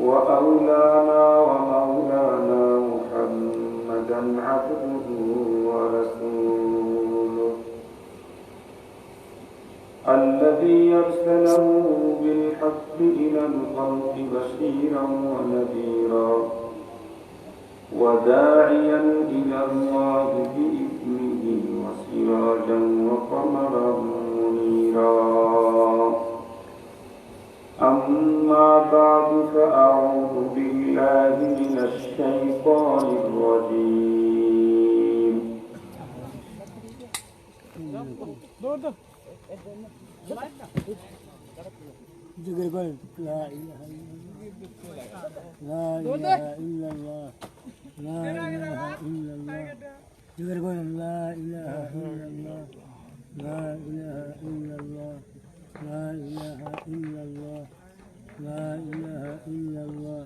وأولانا ومولانا محمدا عبده ورسوله. الذي يرسله بالحق إلى الخلق بشيرا ونذيرا وداعيا إلى الله بإذنه وسراجا وقمرا الشيطان الرجيم ذكر قول لا إله إلا الله لا إله إلا الله لا إله إلا الله ذكر قول لا إله إلا الله لا إله إلا الله لا إله إلا الله لا إله إلا الله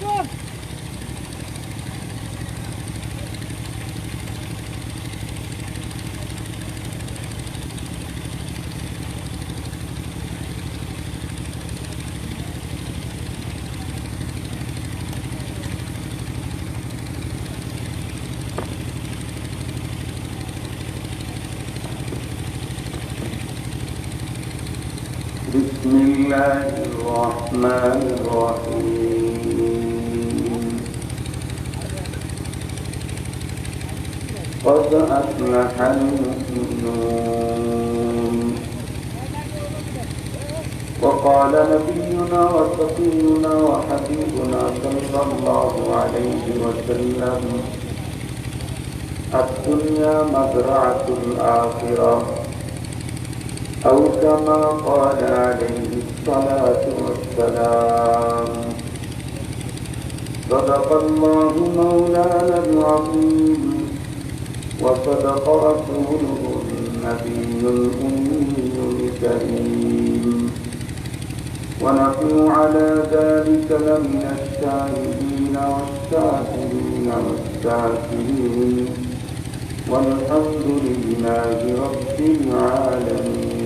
dur بسم الله الرحمن قد أفلح المؤمنون. وقال نبينا وصفينا وحبيبنا صلى الله عليه وسلم الدنيا مزرعة الآخرة أو كما قال عليه الصلاة والسلام. صدق الله مولانا العظيم. وصدق رسوله النبي الأمي الكريم. ونحن على ذلك لمن الشاهدين والشاكرين والشاكرين. والحمد لله رب العالمين.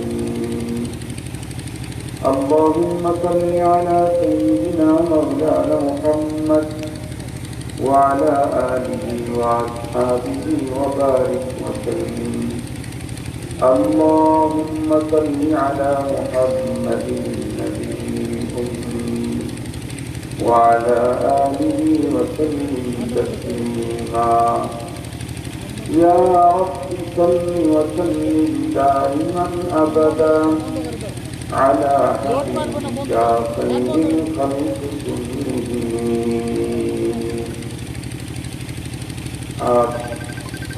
اللهم صل على سيدنا مولانا محمد وعلى آله وأصحابه وبارك وسلم. اللهم صل على محمد النبي الأمي. وعلى آله وسلم تسليما. يا رب صل وسلم دائما أبدا على حبيبك خير الخلق كلهم আজ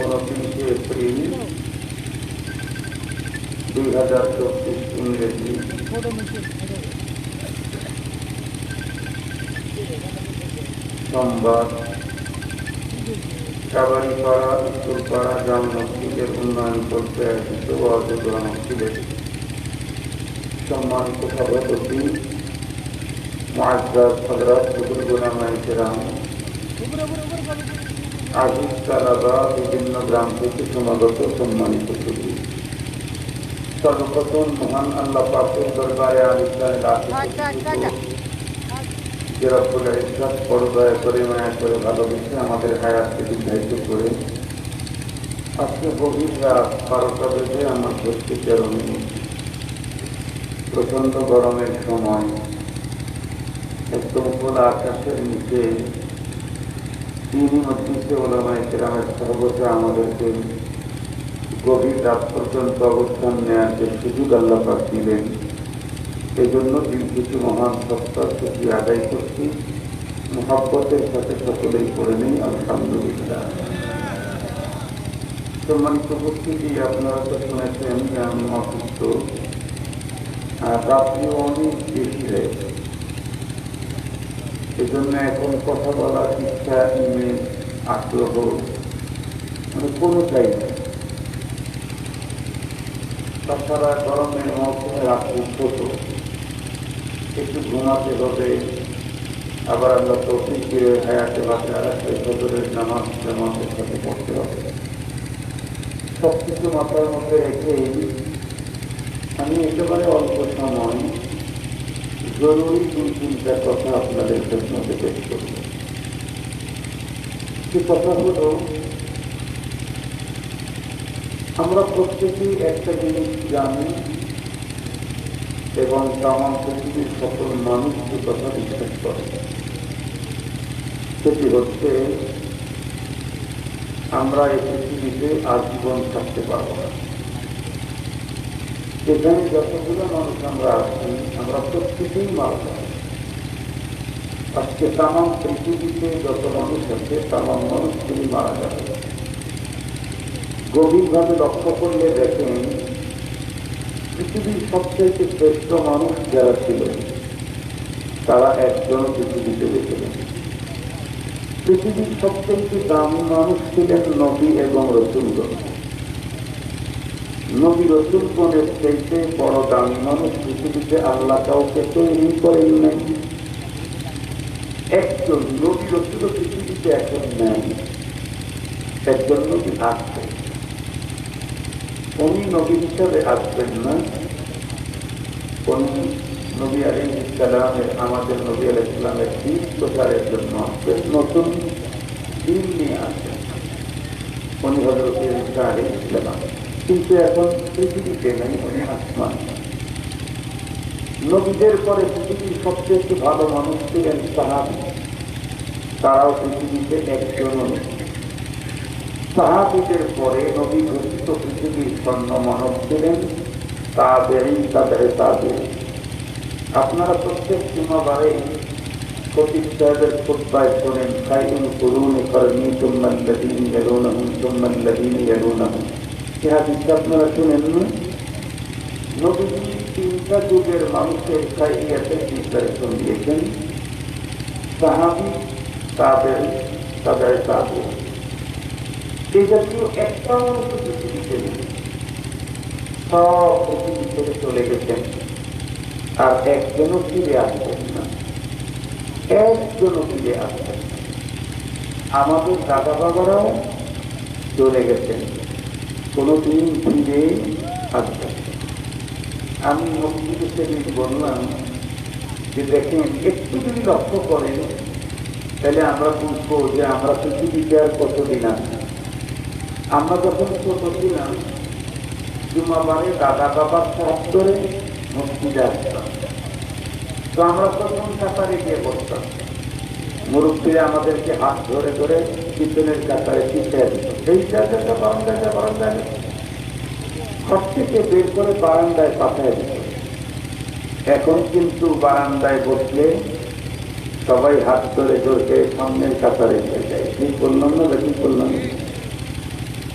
উনত্রিশে April দুই হাজার চব্বিশ ইংরেজি। সোমবার কাবারিপাড়া উত্তরপাড়া গ্রাম মসজিদের উন্নয়ন করতে আয়োজিত ওয়াজুদুল্লাহ মসজিদের সম্মানিত সভাপতি মহাজাজ হজরত হুজুর গোলামাই কেরাম আজিজ তালাবা বিভিন্ন গ্রাম থেকে সমাগত সম্মানিত সুদী সর্বপ্রথম মহান আল্লাহ পাকের দরবারে করে মায়া করে ভালোবেসে আমাদের হায়াতকে দীর্ঘায়িত করে আজকে গভীর রাত বারোটা বেজে আমার ধরতে তেরো মিনিট প্রচণ্ড গরমের সময় একদম খোলা আকাশের নিচে তিনি মসজিদে ওলামায় কেরামের সর্বদা আমাদেরকে গভীর রাত পর্যন্ত অবস্থান নেওয়ার যে সুযোগ আল্লাহ পাক দিলেন। এই জন্য দিন কিছু মহান সত্তার প্রতি আদায় করছি। মহাব্বতের সাথে সকলেই করে নেই, আলহামদুলিল্লাহ। সম্মানিত উপস্থিতি, আপনারা তো শুনেছেন যে আমি অসুস্থ আর রাত্রি অনেক বেশি হয়েছে এজন্য এখন কথা বলার ইচ্ছা ইমেল আগ্রহ মানে কোনোটাই নেই। তাছাড়া গরমের মৌসুমে রাত্রি ছোট একটু ঘুমাতে হবে, আবার আমরা তৌফিক দিয়ে হায়াতে বাঁচা সেই সদরের নামাজ জামাতের সাথে পড়তে হবে। সব কিছু মাথার মধ্যে রেখেই আমি একেবারে অল্প সময় জরুরি দুই তিনটা কথা আপনাদের মধ্যে পেশ করব? সে কথা হলো, আমরা প্রত্যেকেই একটা জিনিস জানি এবং তামাম পৃথিবীর সকল মানুষ সে কথা বিশ্বাস করে। সেটি হচ্ছে, আমরা এই পৃথিবীতে আজীবন থাকতে পারব না। এখানে যতগুলো মানুষ আমরা আছি, আমরা প্রত্যেকেই যাব আজকে তামাম পৃথিবীতে যত মানুষ আছে, তামাম মানুষগুলি মারা যাবে। গভীরভাবে লক্ষ্য করলে দেখেন, পৃথিবীর সবচেয়ে শ্রেষ্ঠ মানুষ যারা ছিল, তারা একজন পৃথিবীতে গেছে। পৃথিবীর সবচেয়ে দামি মানুষ ছিলেন নবী এবং রসুলগণ। নবী রসুলগণের চাইতে বড় দামি মানুষ পৃথিবীতে আল্লাহ কাউকে তৈরি করেন নাই। একজন নবী রসুল পৃথিবীতে এখন নেই। একজন নবী আসবেন উনি নবী হিসাবে আসবেন না। উনি নবী আলী ইসলামের আমাদের নবী আল ইসলামের দিন প্রচারের জন্য আসবেন, নতুন দিন নিয়ে আসবেন। উনি হজরত ইসলাম কিন্তু এখন পৃথিবীতে নেই, উনি আসমান নবীদের পরে পৃথিবীর সবচেয়ে ভালো মানুষ ছিলেন সাহাবি। তারাও পৃথিবীতে একজন সাহাবিদের পরে নবী ঘোষিত পৃথিবীর স্বর্ণ মানব ছিলেন তাদের তাদের তাদের আপনারা প্রত্যেক সীমাবারে খতিব সাহেবের খুদ্ায় শোনেন খাইউল করুন করনি তুম্মাল্লাদিন ইয়ালুনাহুম তুম্মাল্লাদিন ইয়ালুনাহুম। সে নবীজি তিনটা যুগের মানুষের খাইয়াতে ডিক্লারেশন দিয়েছেন। সাহাবি, তাদের তাদের তাদের এই জাতীয় সব পৃথিবী থেকে চলে গেছেন। আর একজনও ফিরে আসবেন না। একজনও ফিরে আসবেন আমাদের দাদা বাবারাও চলে গেছেন। কোনোদিন ফিরে আসবেন আমি সেদিন বললাম যে, দেখেন, একটু যদি লক্ষ্য করেন, তাহলে আমরা বুঝব যে আমরা পৃথিবীতে আর কতদিন আছি। আমরা যখন ছোট ছিলাম, জুমাবারে দাদা বাবার সাহায্য করে মসজিদে আসতাম। তো আমরা তখন সাঁতারে গিয়ে বসতাম। মুরব্বীরা আমাদেরকে হাত ধরে ধরে কীর্তনের কাতারে পিছিয়ে দিত এই জায়গাটা বারান্দাটা বারান্দায় সব থেকে বের করে বারান্দায় পাঠায় দিত এখন কিন্তু বারান্দায় বসলে সবাই হাত ধরে ধরে সামনের কাতারে যায়। কি করলাম না কি করলাম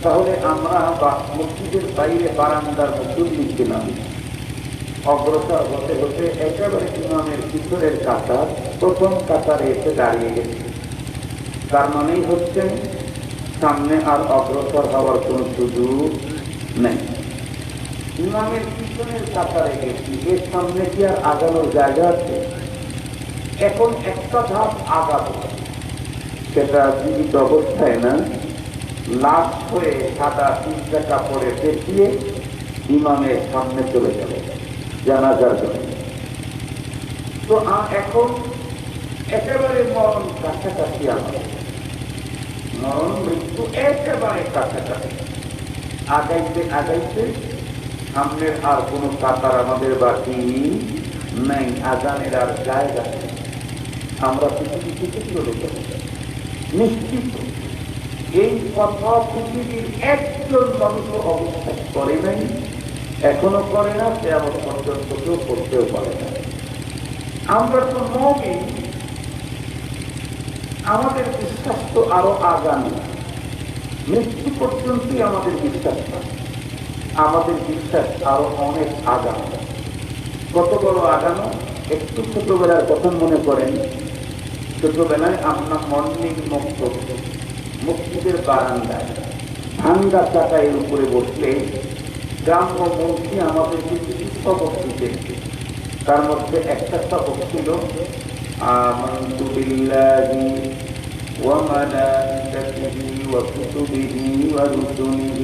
তাহলে আমরা মসজিদের বাইরে বারান্দার মুসল্লি ছিলাম অগ্রসর হতে হতে একেবারে ইমামের পিছনের কাতার প্রথম কাতারে এসে দাঁড়িয়ে গেছে। তার মানেই হচ্ছে সামনে আর অগ্রসর হওয়ার কোনো সুযোগ নেই। ইমামের পিছনের কাতারে গেছি এর সামনে কি আর আগানোর জায়গা আছে? এখন একটা ধাপ আগাবো। সেটা জীবিত অবস্থায় না, লাশ হয়ে সাদা তিনটা কাপড়ে পেঁচিয়ে ইমামের সামনে চলে যাবে, জানাজার জন্য। তো এখন একেবারে মরণ কাছাকাছি আমাদের মরণ, মৃত্যু একেবারে কাছাকাছি। আগাইতে আগাইতে, সামনের আর কোনো কাতার আমাদের বাকি নেই, আজানের আর জায়গা আমরা পৃথিবী থেকে চলে নিশ্চিত, এই কথা পৃথিবীর একজন মানুষ অবস্থা করে নাই, এখনও করে না, সে আমার পর্যন্ত কেউ করতেও পারে না। আমরা তো নবী আমাদের বিশ্বাস তো আরও আগামী। মৃত্যু পর্যন্তই আমাদের বিশ্বাস আমাদের বিশ্বাস আরও অনেক আগানো কত বড় আগানো একটু ছোটবেলার কথা মনে করেন ছোটবেলায় আমরা মর্নিং মুক্ত মসজিদের বারান্দায়। ভাঙ্গা চাকায়ের উপরে বসলে গ্রাম্য মন্ত্রী আমাদের কিছু সবক দিতেন তার মধ্যে একটা সবক ছিল آمنت بالله وملائكته وكتبه ورسله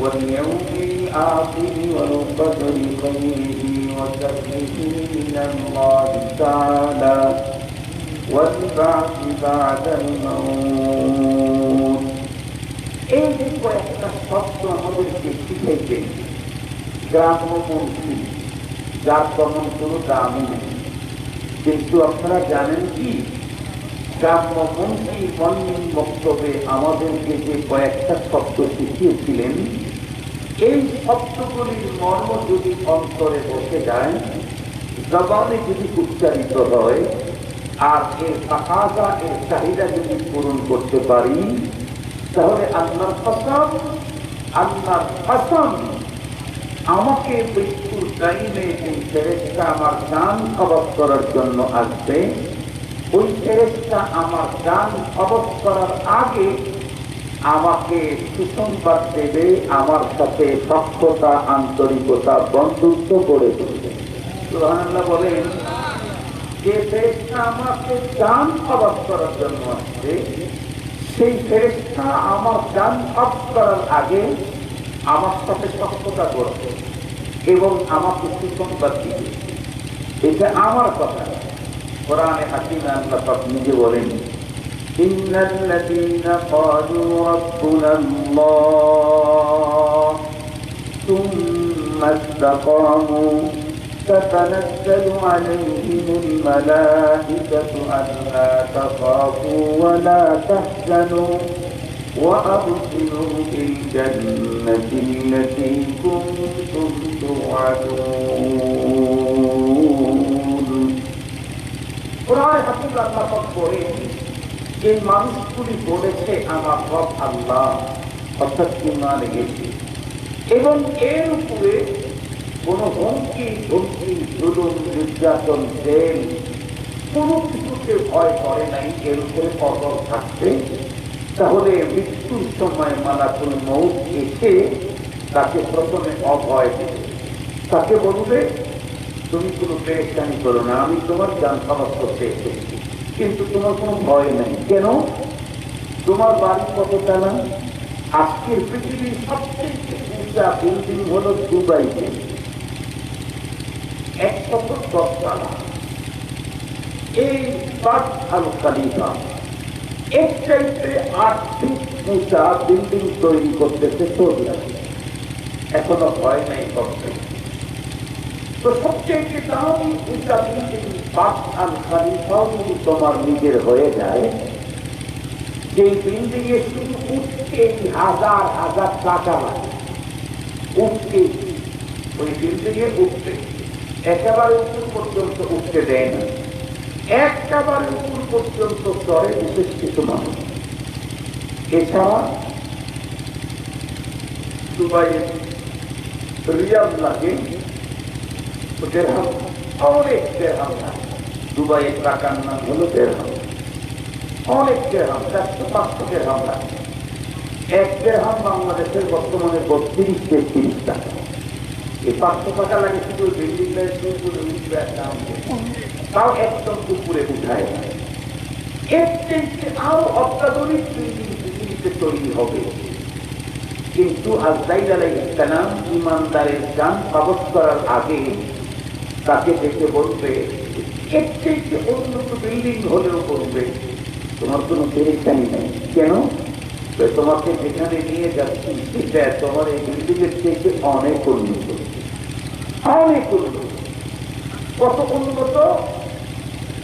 واليوم الآخر والقدر خيره وشره من الله تعالى والبعث بعد الموت এই যে কয়েকটা শব্দ আমাদেরকে শিখাইছেন গ্রাম্য মন্ত্রী যার তেমন কোনো দামই নেই কিন্তু আপনারা জানেন কি? গ্রাম্য মন্ত্রী মন্দির বক্তব্যে আমাদেরকে যে কয়েকটা শব্দ শিখিয়েছিলেন, এই শব্দগুলির মর্ম যদি অন্তরে বসে যায়, জবানে যদি উচ্চারিত হয়, আর এর তাকাজা, এর চাহিদা যদি পূরণ করতে পারি, তাহলে আল্লাহর কসম আল্লাহর কসম, আমাকে আমার খবর করার জন্য আসবে। ওই আমার খবর করার আগে আমাকে দেবে, আমার সাথে সক্ষতা আন্তরিকতা, বন্ধুত্ব করে তুলবে। বলেন, যে ফেরেস্তা আমাকে গান খবর করার জন্য আসবে, সেই ফেরেস্তা আমার গান খবর করার আগে আমার সাথে সক্ষতা করবে এবং আমাকে সুসংবাদ দিবে এটা আমার কথা কোরআনে হাকিমে আল্লাহ পাক নিজে বলেন إن الذين قالوا ربنا الله ثم استقاموا تتنزل عليهم الملائكة ألا تخافوا ولا تحزنوا وأبشروا بالجنة التي كنتم توعدون কোরআনে হাকিম আল্লাহ পাক বলেন যে মানুষগুলি বলেছে আমার রব আল্লাহ অর্থাৎ ইমান গেছে এবং এর উপরে কোন হুমকি ধমকি জুলুম নির্যাতন জেল কোনো কিছুকে ভয় করে নাই এর উপরে অটল থাকবে তাহলে মৃত্যুর সময় মালাকুল মৌত এসে তাকে প্রথমে অভয় দেবে। তাকে বলবে, তুমি কোনো পেরেশানি করো না, আমি তোমার যান করতে এসেছি কিন্তু তোমার কোনো ভয় নেই। কেন? তোমার বাড়ি কতটা না? আজকের পৃথিবীর সবচেয়ে উঁচা বিল্ডিং হলো দুবাইতে। একশত দশতলা। এই বাদ আল খালিফা এক চাইতে আট ফিট উঁচা বিল্ডিং তৈরি করতেছে সৌদি। এখনও ভয় নাই করতে তো সবচেয়ে দামি উঁচা বিল্ডিং পাঁচ আল খালিফাও তোমার নিজের হয়ে যায়। সেই বিল্ডিং এ শুধু উঠতে হাজার হাজার টাকা লাগে। উঠতে ওই বিল্ডিং এ উঠতে। একেবারে উপর পর্যন্ত উঠতে দেয় না। একেবারে উপর পর্যন্ত স্তরে বিশেষ কিছু মানুষ এছাড়া দুবাইয়ের রিয়াল লাগে অনেক দুবাইয়ের টাকার নাম হলো দেড়হাম অনেক দেড়হাম চারশো পাঁচশো দেড়হাম লাগে। এক দেড়হাম বাংলাদেশের বর্তমানে বত্রিশ তেত্রিশ টাকা। এই পাঁচশো টাকা লাগে শুধু বিল্ডিং একটা তাও একদম উপরে উঠায় এর থেকে আরও অত্যাধুনিক পৃথিবীতে তৈরি হবে। কিন্তু আজরাইল আলাইসালাম ইমানদারের যান কবজ করার আগে তাকে দেখে বলবে, এর থেকে উন্নত বিল্ডিং হলেও করবে তোমার কোনো পেরেশানি নেই। কেন? তোমাকে যেখানে নিয়ে যাচ্ছি, সেটা তোমার এই বিল্ডিং থেকে অনেক উন্নত। অনেক উন্নত। কত উন্নত?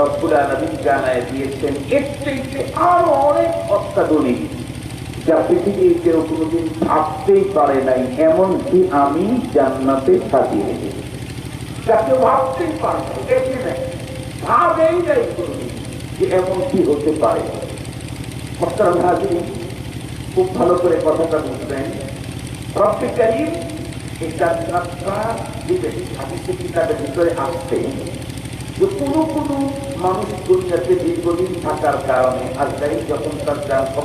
রব্বুল আলমিন জানায় দিয়েছেন, এর থেকে আরও অনেক অত্যাধুনিক, যা পৃথিবীর কেউ কোনোদিন ভাবতেই পারে নাই, এমনকি আমি জান্নাতে সাজিয়ে রেখেছি যা কেউ ভাবতেই পারে না দেখে ভাবেই নাই যে এমন কি হতে পারে। খুব ভালো করে কথাটা বুঝবেন। রব্বে করিম এটা যাত্রা দিবেন হাদিসে কিতাবের ভিতরে আসছে যে কোনো কোনো মানুষ দুনিয়াতে দীর্ঘদিন থাকার কারণে আর যখন তার যান